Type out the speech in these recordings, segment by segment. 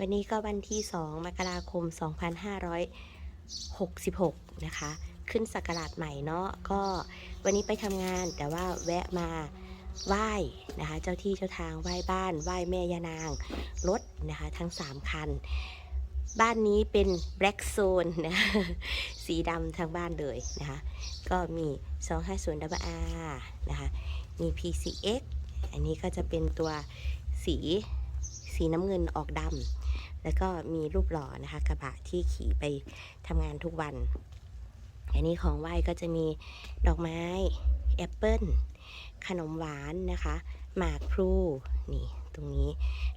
วันนี้ก็วันที่ 2 มกราคม 2566 นะคะ ขึ้นสักราชใหม่เนาะก็วันนี้ไปทำงานแต่ว่าแวะมาไหว้นะคะ เจ้าที่เจ้าทางไหว้บ้านไหว้แม่ยานางรถนะคะ ทั้ง 3 คัน บ้านนี้เป็น Black Zone นะสีดำทั้งบ้านเลยนะคะ ก็มี 250 WR นะคะมี PCX อันนี้ก็จะเป็นตัวสีสีน้ำเงินออกดำ แล้วก็มีรูปหล่อนะคะ กระบะที่ขี่ไปทำงานทุกวัน อันนี้ของไหว้ก็จะมีดอกไม้แอปเปิลขนมหวานนะคะ หมากพลูนี่ตรงนี้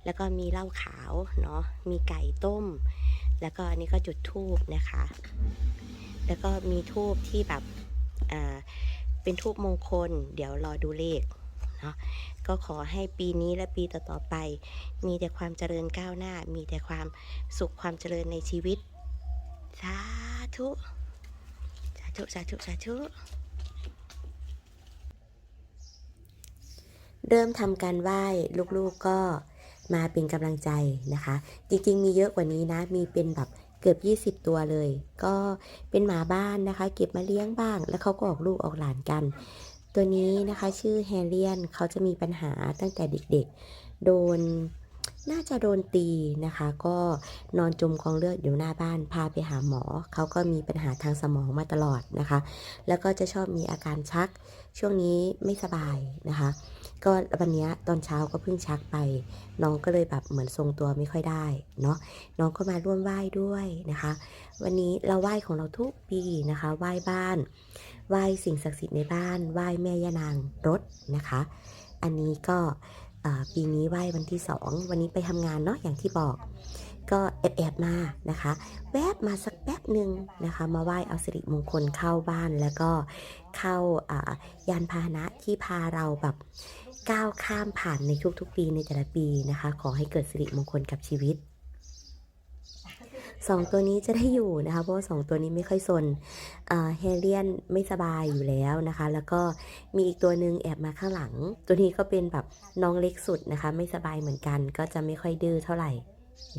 แล้วก็มีเหล้าขาวเนาะมีไก่ต้ม แล้วก็อันนี้ก็จุดทูบนะคะ แล้วก็มีทูบที่แบบเป็นทูบมงคล เดี๋ยวรอดูเลข เนาะก็ขอให้ปีนี้และปีต่อๆไป มีแต่ความเจริญก้าวหน้า มีแต่ความสุขความเจริญในชีวิต สาธุ สาธุ สาธุ สาธุ เริ่มทำการไหว้ลูกๆก็มาเป็นกำลังใจนะคะ จริงๆ มีเยอะกว่านี้นะ มีเป็นแบบเกือบ 20 ตัวเลย ก็เป็นหมาบ้านนะคะ เก็บมาเลี้ยงบ้าง แล้วเขาก็ออกลูกออกหลานกัน ตัวนี้นะคะชื่อแฮเรียนเขาจะมีปัญหาตั้งแต่เด็กๆ โดน น่าจะโดนตีนะคะ ก็นอนจมกองเลือดอยู่หน้าบ้าน พาไปหาหมอ เขาก็มีปัญหาทางสมองมาตลอดนะคะ แล้วก็จะชอบมีอาการชัก ช่วงนี้ไม่สบายนะคะ ก็วันนี้ตอนเช้าก็เพิ่งชักไป น้องก็เลยแบบเหมือนทรงตัวไม่ค่อยได้เนาะ น้องก็มาร่วมไหว้ด้วยนะคะ วันนี้เราไหว้ของเราทุกปีนะคะ ไหว้บ้าน ไหว้สิ่งศักดิ์สิทธิ์ในบ้าน ไหว้แม่ย่านางรถนะคะ อันนี้ก็ ปีนี้ไหว้วันที่สองวันนี้ไปทำงานเนาะอย่างที่บอก ก็แอบแอบมานะคะ แวบมาสักแป๊บหนึ่งนะคะ มาไหว้เอาสิริมงคลเข้าบ้านแล้วก็เข้าายานพาหนะที่พาเราแบบก้าวข้ามผ่านในทุกๆปีในแต่ละปีนะคะ ขอให้เกิดสิริมงคลกับชีวิต สองตัวนี้จะได้อยู่นะคะ เพราะว่าสองตัวนี้ไม่ค่อยสนเฮเลียนไม่สบายอยู่แล้วนะคะ แล้วก็มีอีกตัวหนึ่งแอบมาข้างหลัง ตัวนี้ก็เป็นแบบน้องเล็กสุดนะคะ ไม่สบายเหมือนกัน ก็จะไม่ค่อยดื้อเท่าไหร่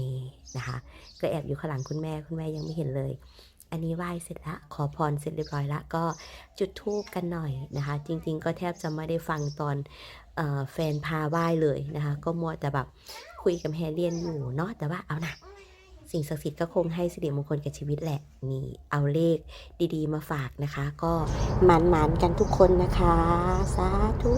นี่นะคะ ก็แอบอยู่ข้างหลังคุณแม่คุณแม่ยังไม่เห็นเลยอันนี้ไหว้เสร็จละขอพรเสร็จเรียบร้อยละก็จุดธูปกันหน่อยนะคะ จริง ๆ ก็แทบจะไม่ได้ฟังตอนอแฟนพาไหว้เลยนะคะ ก็มัวแต่แบบคุยกับแฮเรียนอยู่เนาะแต่ว่าเอานะ สิ่งศักดิ์สิทธิ์ก็คงให้สิริมงคลกับชีวิตแหละ นี่เอาเลขดีๆ มาฝากนะคะ ก็หมันๆกันทุกคนนะคะ สาธุ